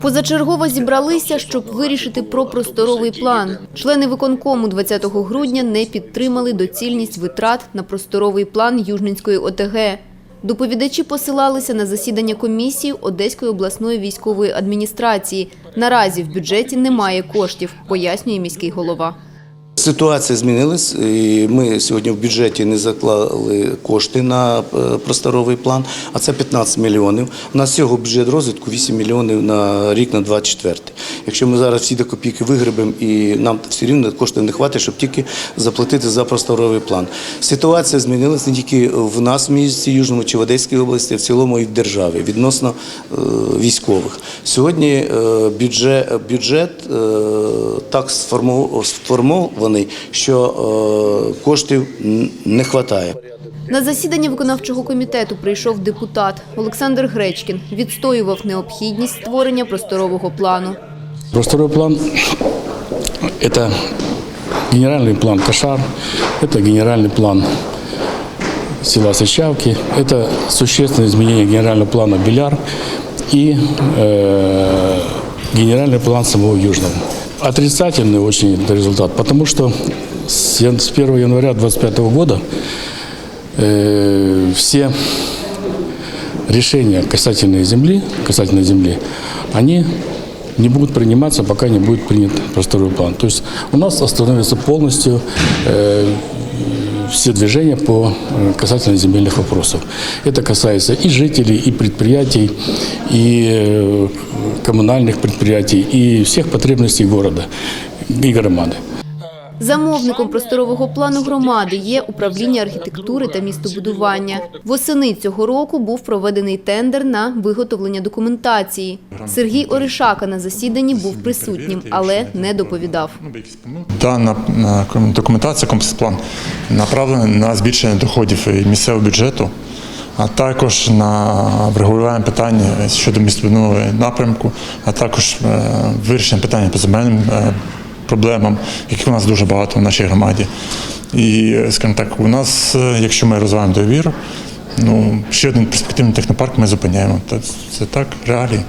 Позачергово зібралися, щоб вирішити про просторовий план. Члени виконкому 20 грудня не підтримали доцільність витрат на просторовий план Южненської ОТГ. Доповідачі посилалися на засідання комісії Одеської обласної військової адміністрації. Наразі в бюджеті немає коштів, пояснює міський голова. Ситуація змінилась. і Ми сьогодні в бюджеті не заклали кошти на е, просторовий план, а це 15 мільйонів. У нас всього бюджет розвитку 8 мільйонів на рік на 24. Якщо ми зараз всі до копійки вигребемо і нам все рівно коштів не вистачить, щоб тільки заплатити за просторовий план. Ситуація змінилась не тільки в нас в місті Южному чи в Одеській області, а в цілому і в державі відносно е, вистових. Сьогодні е, бюджет, бюджет так сформу- сформований, що е, коштів н- не вистачає. На засідання виконавчого комітету прийшов депутат Олександр Гречкін. Відстоював необхідність створення просторового плану. Просторовый план – это генеральный план Кашар, это генеральный план села Сычавки, это существенное изменение генерального плана Беляр и э, генеральный план самого Южного. Отрицательный очень результат, потому что с ян- с 1 января 2025 года э, все решения касательной земли, касательной земли, они не будут приниматься, пока не будет принят просторовый план. То есть у нас остановится полностью э, все движения по э, касательно земельных вопросов. Это касается и жителей, и предприятий, и э, коммунальных предприятий, и всех потребностей города и громады. Замовником просторового плану громади є управління архітектури та містобудування. Восени цього року був проведений тендер на виготовлення документації. Сергій Оришака на засіданні був присутнім, але не доповідав. Дана е, документація, комплекс план направлена на збільшення доходів місцевого бюджету, а також на врегулювання питання щодо містобудівного напрямку, а також е, вирішення питання по земельним е, проблемам, яких у нас дуже багато в нашій громаді. І, скажімо так, у нас, е, якщо ми розвиваємо довіру, ну ще один перспективний технопарк ми зупиняємо. Це так, реалії.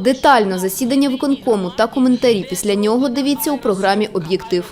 Детально засідання виконкому та коментарі після нього дивіться у програмі «Об'єктив».